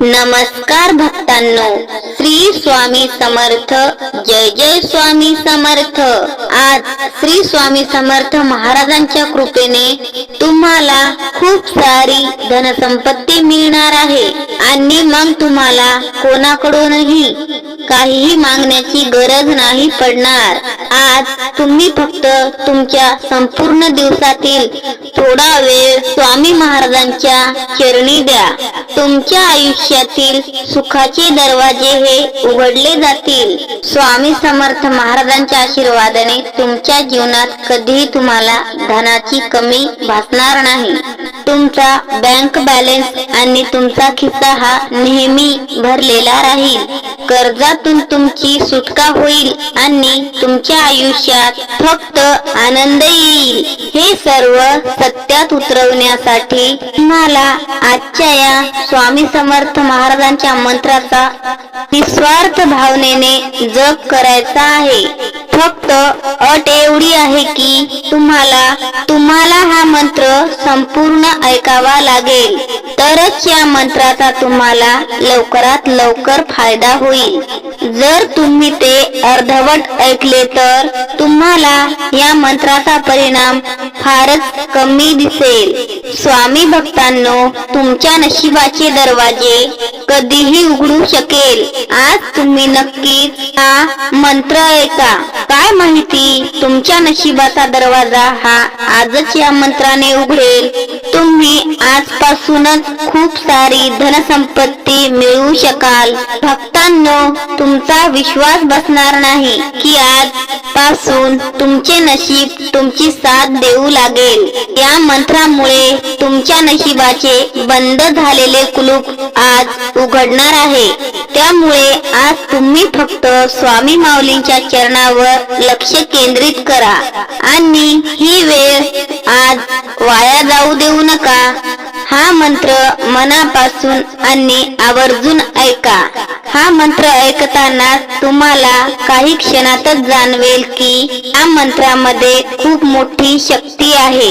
नमस्कार भक्तांनो श्री स्वामी समर्थ जय जय स्वामी समर्थ. आज श्री स्वामी समर्थ महाराजांच्या कृपेने तुम्हाला खूप सारी धनसंपत्ती मिळणार आहे. आणि मग तुम्हाला कोणाकडूनही काहीही मागण्याची गरज नाही पडणार. आज तुम्ही फक्त तुमच्या संपूर्ण दिवसातील थोडा वेळ स्वामी महाराजांच्या चरणी द्या. तुमच्या आयुष्यातील सुखाचे दरवाजे हे उघडले जातील. स्वामी समर्थ महाराजांच्या आशीर्वादाने तुमच्या जीवनात कधीही तुम्हाला धनाची कमी भासणार नाही. तुमचा बँक बॅलन्स आणि तुमचा खिस्सा हा नेहमी भरलेला राहील. कर्जातून तुमची सुटका होईल आणि तुमच्या आयुष्यात फक्त आनंद येईल. हे सर्व सत्यात उतरवण्यासाठी तुम्हाला आजच्या या स्वामी समर्थ महाराजांच्या मंत्राचा निस्वार्थ भावनेने जप करायचा आहे. फक्त अट एवढी आहे की तुम्हाला तुम्हाला हा मंत्र संपूर्ण ऐकावा लागेल. तरच या मंत्राचा तुम्हाला लवकरात लवकर फायदा होईल. जर तुम्ही ते अर्धवट ऐकले तर तुम्हाला या मंत्राचा परिणाम फारच कमी दिसेल. स्वामी भक्तांनो तुमच्या नशिबाचे दरवाजे कधीही उघडू शकेल. आज तुम्ही नक्कीच हा मंत्र ऐका. काय माहिती तुमच्या नशिबाचा दरवाजा हा आजच या मंत्राने उघडेल. तुम्ही आजपासूनच खूप सारी धनसंपत्ती मिळवू शकाल. भक्तांनो तुमचा विश्वास बसणार नाही की आज पासून तुमचे नशीब तुमची साथ देऊ लागेल. या मंत्रामुळे तुमच्या नशिबाचे बंद झालेले कुलूप आज उघडणार आहे. त्यामुळे आज तुम्ही फक्त स्वामी माऊलींच्या चरणावर लक्ष केंद्रित करा. आणि ही वेळ आज वाया जाऊ देऊ नका. हा मंत्र मनापासून आणि आवर्जून ऐका. हा मंत्र ऐकताना तुम्हाला काही क्षणातच जाणवेल की या मंत्रामध्ये खूप मोठी शक्ती आहे.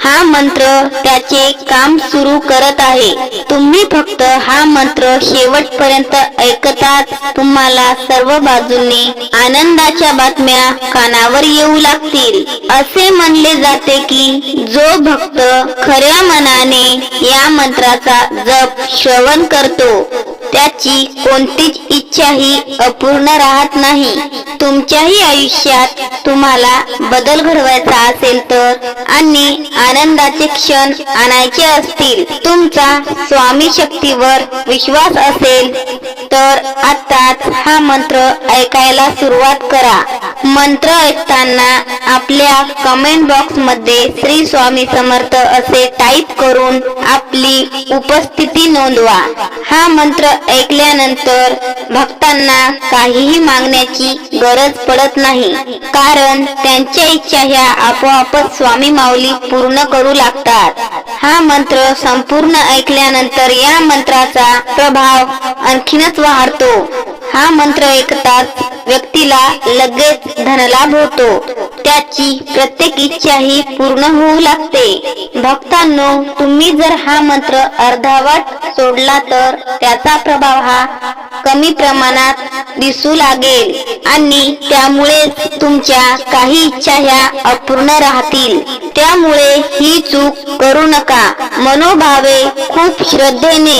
हा मंत्र त्याचे काम सुरू करत आहे. तुम्ही फक्त हा मंत्र शेवटपर्यंत ऐकताच तुम्हाला सर्व बाजूंनी आनंदाच्या बातम्या कानावर येऊ लागतील. असे म्हणले जाते की जो भक्त खऱ्या मनाने या मंत्राचा जप श्रवण करतो. त्याची कोणतीच इच्छाही अपूर्ण राहत नाही. तुमच्याही आयुष्यात तुम्हाला बदल घडवायचा असेल तर आणि आनंदाचे क्षण आणायचे असतील तुमचा स्वामी शक्तीवर विश्वास असेल तर आताच हा मंत्र ऐकायला सुरुवात करा. मंत्र ऐकताना आपल्या कमेंट बॉक्समध्ये श्री स्वामी समर्थ असे टाईप करून आपली उपस्थिती नोंदवा. हा मंत्र ऐकल्यानंतर भक्तांना काहीही मागण्याची गरज पडत नाही. कारण त्यांच्या इच्छा ह्या आपोआपच स्वामी माऊली पूर्ण करू लागतात. हा मंत्र संपूर्ण ऐकल्यानंतर या मंत्राचा प्रभाव आणखीनच वाढतो. हा मंत्र ऐकताच व्यक्तीला लगेच धनलाभ होतो. त्याची प्रत्येक इच्छा ही पूर्ण होऊ लागते. भक्तांनो तुम्ही जर हा मंत्र अर्धावट सोडला तर त्याचा प्रभाव हा कमी प्रमाणात दिसू लागेल आणि त्यामुळे तुमच्या काही इच्छा ह्या अपूर्ण राहतील. त्यामुळे ही चूक करू नका. मनोभावे खूप श्रद्धेने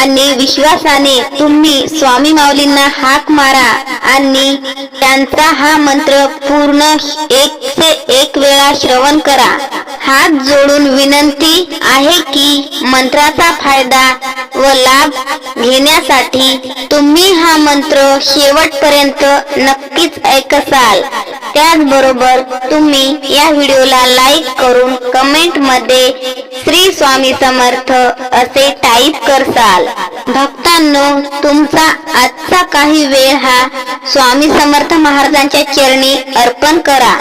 आणि विश्वासाने तुम्ही स्वामी माऊलींना हाक मारा आणि त्यांचा हा मंत्र पूर्ण एक से एक वेळा श्रवण करा. हात जोडून विनंती आहे की मंत्राचा फायदा व लाभ घेण्यासाठी तुम्ही हा मंत्र शेवटपर्यंत नक्कीच ऐकसाल. त्याचबरोबर तुम्ही या व्हिडिओला लाईक करून कमेंटमध्ये श्री स्वामी समर्थ असे टाईप करसाल. भक्तांनो तुमचा आजचा काही वेळ हा स्वामी समर्थ महाराजांच्या चरणी अर्पण करा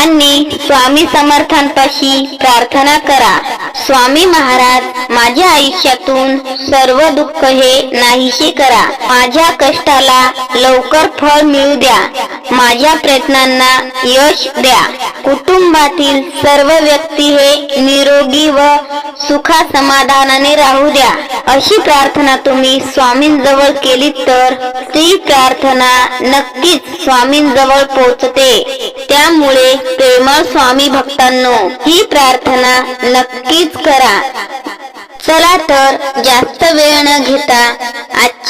आणि स्वामी समर्थांपाशी प्रार्थना करा. स्वामी महाराज माझ्या आयुष्यातून सर्व दुःख हे नाहीसे करा. माझ्या कष्टाला लवकर फळ मिळू द्या. माझ्या प्रयत्नांना यश द्या. कुटुंबातील सर्व व्यक्ती हे निरोगी व सुखा समाधानाने राहू द्या. अशी प्रार्थना तुम्ही स्वामींजवळ केली तर ते प्रार्थना नक्कीच स्वामींजवळ पोहोचते. त्यामुळे प्रेमळ स्वामी भक्तांनो ही प्रार्थना नक्कीच करा. चला तर जास्त वेळ न घेता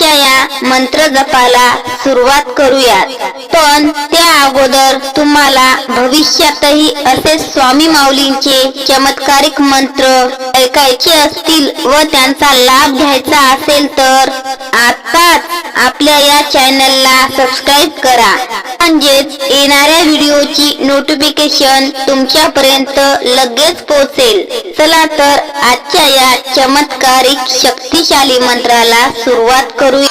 आजच्या या मंत्र जपाला सुरुवात करूयात. पण त्या अगोदर तुम्हाला भविष्यातही असे स्वामी माऊलींचे चमत्कारिक मंत्र ऐकायचे असतील व त्यांचा लाभ घ्यायचा असेल तर आताच आपल्या या चॅनलला सबस्क्राईब करा. म्हणजेच येणाऱ्या व्हिडिओची नोटिफिकेशन तुमच्यापर्यंत लगेच पोहोचेल. चला तर आजच्या या चमत्कारिक शक्तिशाली मंत्राला सुरुवात करू. ओम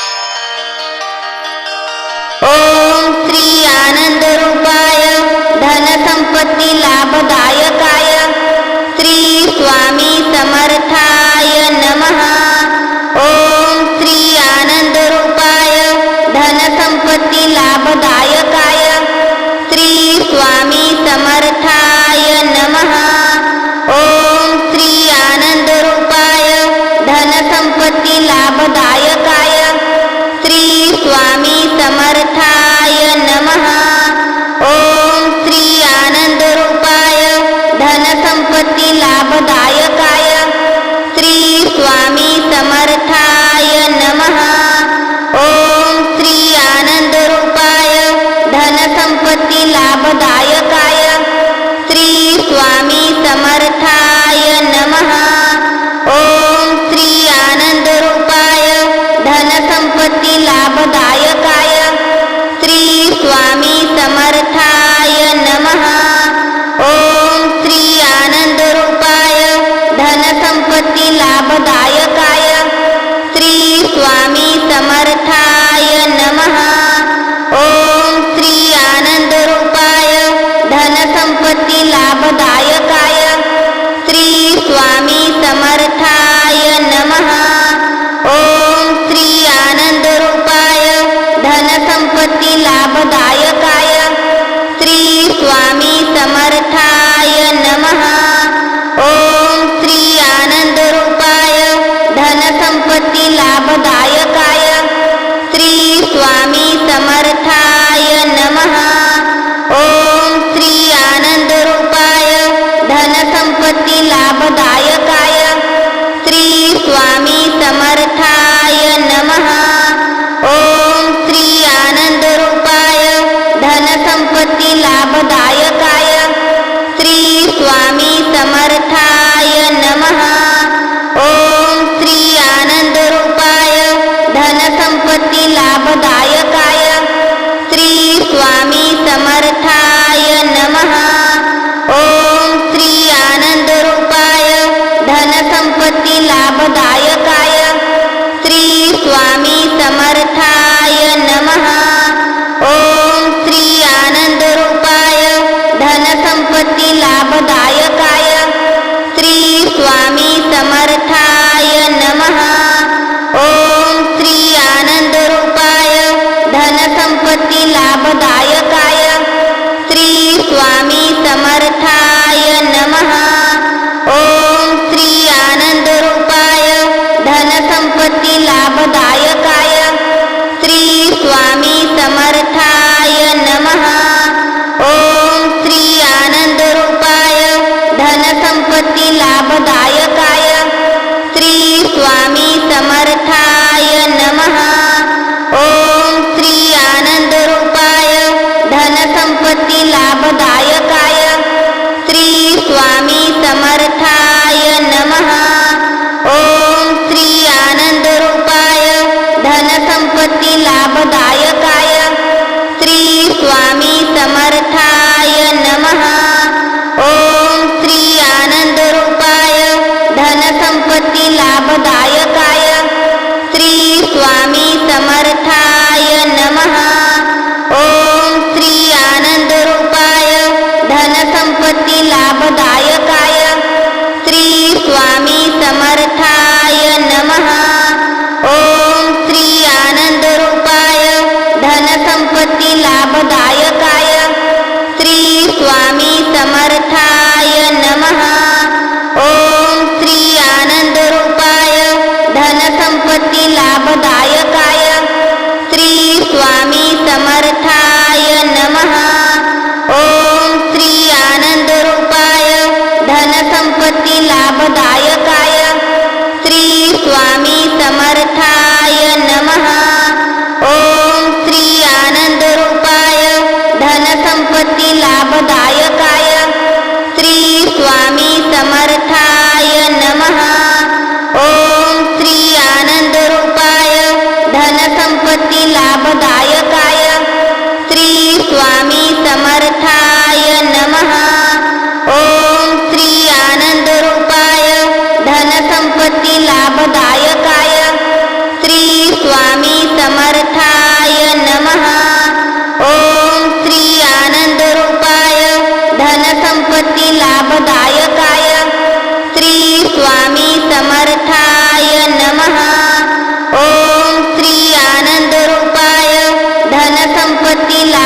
श्री आनंद रूपाय धन संपत्ती लाभदायकाय श्री स्वामी स्वामी समर्थाय नमः। ॐ श्री आनन्दरूपाय धनसम्पत्ति लाभदाय। দায় श्री सर्वती लाभदायकाय. श्री लाभदायकाय श्री स्वामी समर्थाय नमः। ॐ श्री आनन्दरूपाय धनसम्पत्तिलाभदाय स्वामी समर्थाय नमः। ॐ श्री आनन्दरूपाय धनसम्पत्तिलाभदायकाय श्री स्वामी समर्थाय नमः। ॐ श्री आनन्दरूपाय धनसम्पत्तिला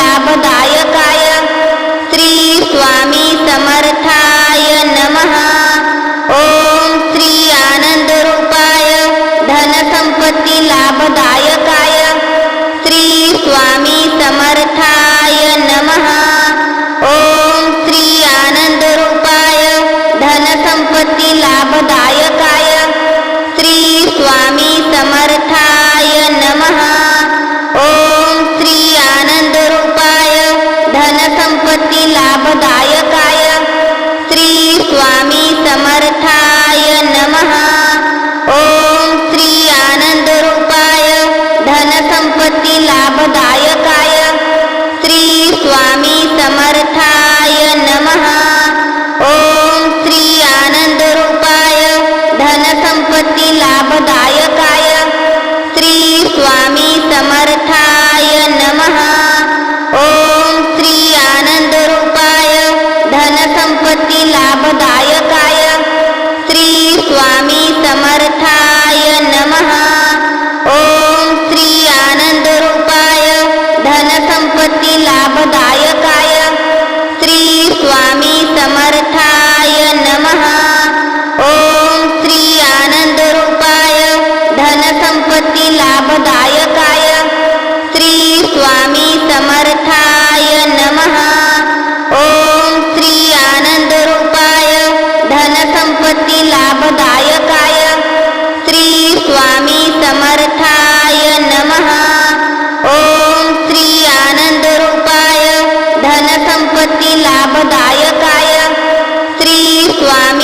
लाभदायकाय। श्री स्वामी समर्था। स्वामी समर्थाय नमः। ओम श्री आनन्दरूपाय धनसम्पत्तिलाभदायकाय श्री स्वामी समर्थाय नमः। ओम श्री आनन्दरूपाय धनसम्पत्तिलाभदायकाय श्री स्वामी समर्था स्वामी समर्थाय नमः। ॐ श्री आनन्दरूपाय धनसम्पत्तिलाभदायकाय श्री स्वामी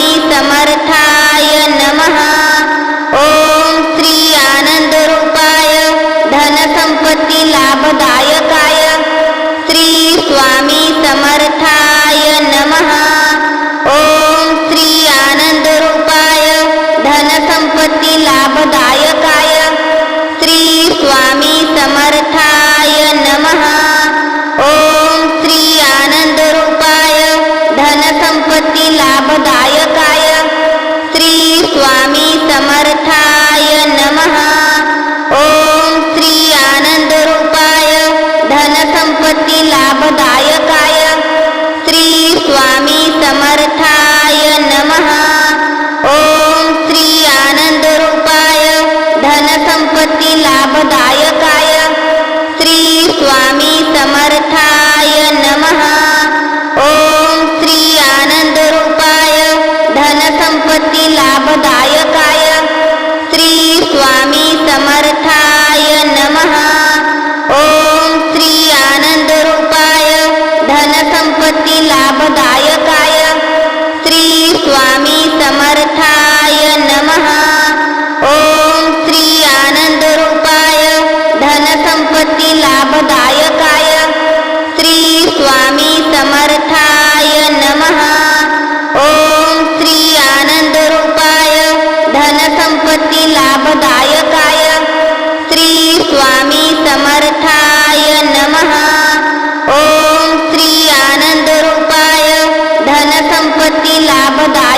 समर्थाय नमः। ॐ श्री आनन्दरूपाय धनसम्पत्ति लाभदाय स्वामी समर्थाय नमः। ॐ श्री आनन्दरूपाय लाभदायकाय। श्री स्वामी समर्थाय नमः। ओम श्री आनन्दरूपाय धनसम्पत्तिलाभदाय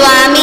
श्री